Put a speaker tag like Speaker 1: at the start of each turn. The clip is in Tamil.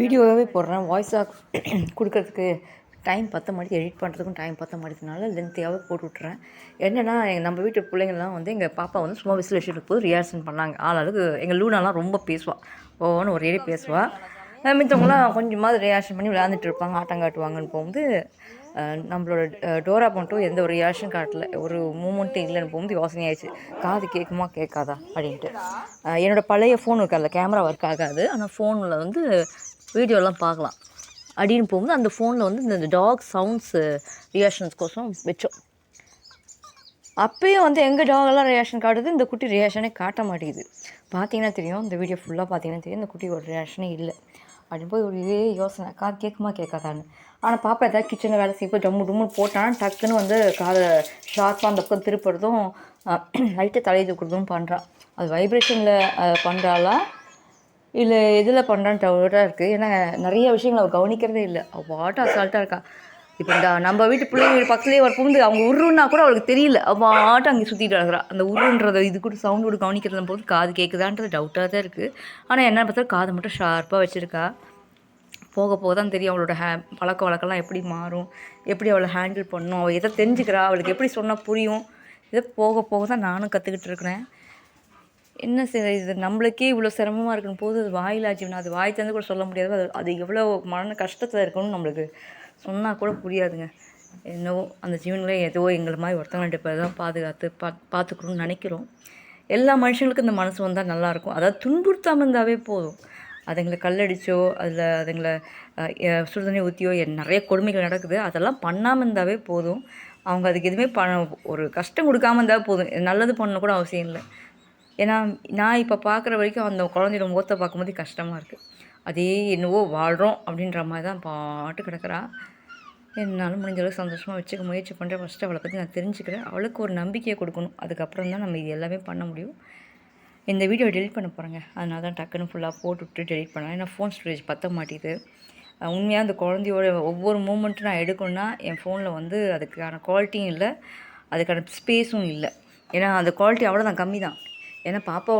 Speaker 1: வீடியோவே போடுறேன். வாய்ஸாக கொடுக்கறதுக்கு டைம் பத்த மாட்டேது எடிட் பண்ணுறதுக்கும் டைம் பத்த மாட்டேதுனால லென்த்தியாகவே போட்டு விட்றேன் என்னென்னா நம்ம வீட்டு பிள்ளைங்கள்லாம் வந்து எங்கள் பாப்பா வந்து சும்மா விசில் வச்சுட்டு போது ரியாக்ஷன் பண்ணாங்க. ஆளாளுக்கு எங்கள் லூனாலாம் ரொம்ப பேசுவாள் ஒவ்வொன்று ஒரே பேசுவாள் மித்தவங்களாம் கொஞ்சமாவது ரியாக்ஷன் பண்ணி விளையாண்டுட்டு இருப்பாங்க ஆட்டம் காட்டுவாங்கன்னு போகும்போது நம்மளோட டோரா மட்டும் எந்த ஒரு ரியாக்ஷன் காட்டல ஒரு மூமெண்ட்டும் இல்லைன்னு போகும்போது யோசனையாயிடுச்சு. காது கேட்குமா கேட்காதா? அப்படின்ட்டு. என்னோடய பழைய ஃபோன் இருக்காதுல கேமரா ஒர்க் ஆகாது. ஆனால் ஃபோனில் வந்து வீடியோலாம் பார்க்கலாம். அப்படின்னு போகும்போது அந்த ஃபோனில் வந்து இந்த டாக் சவுண்ட்ஸு ரியாக்ஷன்ஸ்க்கோசம் வச்சோம். அப்பயும் வந்து எங்கள் டாகெல்லாம் ரியாக்ஷன் காட்டுது இந்த குட்டி ரியாக்ஷனே காட்ட மாட்டேங்குது. பார்த்தீங்கன்னா தெரியும் இந்த வீடியோ ஃபுல்லாக பார்த்தீங்கன்னா தெரியும் இந்த குட்டி ஒரு ரியாக்ஷனே இல்லை. அப்படின்னு போய் ஒரு இதே யோசனை. காது கேட்குமா கேட்காதான்னு. ஆனால் பாப்பா ஏதாவது கிச்சனில் வேலை செய்யப்போ ஜம்மு டம்முன்னு போட்டான்னு டக்குன்னு வந்து காதை ஷார்ப்பாக அந்த பக்கம் திருப்புறதும் லைட்டாக தலையை தூக்குறதும் பண்ணுறான் அது வைப்ரேஷனில் பண்ணுறாளா இல்லை எதில் பண்ணுறான்னு டவுட்டாக இருக்குது ஏன்னா நிறைய விஷயங்கள் அவள் கவனிக்கிறதே இல்லை. அவள் பாட்டு அசால்ட்டாக இருக்கா. இப்போ இந்த நம்ம வீட்டு பிள்ளைங்க பக்கத்துலேயே ஒரு புகுந்து அவங்க உருன்னா கூட அவளுக்கு தெரியல. அவள் ஆட்டம் அங்கே சுற்றிட்டு இருக்கிறா அந்த உருன்றத இது கூட சவுண்ட் கூட கவனிக்கிறத போது காது கேட்குதான்றது டவுட்டாக தான் இருக்குது ஆனால் என்ன பார்த்தா காது மட்டும் ஷார்ப்பாக வச்சுருக்கா. போக போக தான் தெரியும் அவளோட ஹே பழக்க வழக்கம்லாம் எப்படி மாறும் எப்படி அவளை ஹேண்டில் பண்ணும் அவள் எதை தெரிஞ்சுக்கிறா அவளுக்கு எப்படி சொன்னால் புரியும். இதை போக போக தான் நானும் கற்றுக்கிட்டு இருக்கிறேன். என்ன செய்ய இது நம்மளுக்கே இவ்வளோ சிரமமாக இருக்கும் போது அது வாயிலா ஜீவனம் அது வாய் தந்து கூட சொல்ல முடியாது. அது அது எவ்வளோ மன கஷ்டத்தில் இருக்கணும்னு நம்மளுக்கு சொன்னால் கூட புரியாதுங்க. என்னவோ அந்த ஜீவன்களை ஏதோ எங்களை மாதிரி ஒருத்தவங்கள்ட்ட பேர் தான் பாதுகாத்து பா பார்த்துக்கணும்னு நினைக்கிறோம். எல்லா மனுஷங்களுக்கும் இந்த மனசு வந்தால் நல்லாயிருக்கும் அதாவது துன்புறுத்தாமல் இருந்தாவே போதும். அதுங்களை கல்லடிச்சோ அதில் அதுங்களை சுடுதண்ணி ஊற்றியோ நிறைய கொடுமைகள் நடக்குது. அதெல்லாம் பண்ணாமல் இருந்தாவே போதும். அவங்க அதுக்கு எதுவுமே பண ஒரு கஷ்டம் கொடுக்காம இருந்தால் போதும். நல்லது பண்ண கூட அவசியம் இல்லை. ஏன்னா நான் இப்போ பார்க்குற வரைக்கும் அந்த குழந்தையோட முகத்தை பார்க்கும்போது கஷ்டமாக இருக்குது அதே என்னவோ வாழ்கிறோம் அப்படின்ற மாதிரி தான் பாட்டு கிடக்கிறா. என்னால் முடிஞ்ச அளவுக்கு சந்தோஷமாக வச்சுக்க முயற்சி பண்ணுறேன் ஃபஸ்ட்டு அவளை பற்றி நான் தெரிஞ்சுக்கிறேன். அவளுக்கு ஒரு நம்பிக்கையை கொடுக்கணும். அதுக்கப்புறம் தான் நம்ம இது எல்லாமே பண்ண முடியும். இந்த வீடியோ டெலிட் பண்ண போகிறேங்க அதனால தான் டக்குன்னு ஃபுல்லாக போட்டுவிட்டு டெலிட் பண்ணேன். ஏன்னா ஃபோன் ஸ்டோரேஜ் பத்த மாட்டேது உண்மையாக அந்த குழந்தையோட ஒவ்வொரு மூமெண்ட்டும் நான் எடுக்கணும்னா என் ஃபோனில் வந்து அதுக்கான குவாலிட்டியும் இல்லை. அதுக்கான ஸ்பேஸும் இல்லை. ஏன்னா அந்த குவாலிட்டி அவ்வளோதான் கம்மி தான் ஏன்னா பாப்பாவோட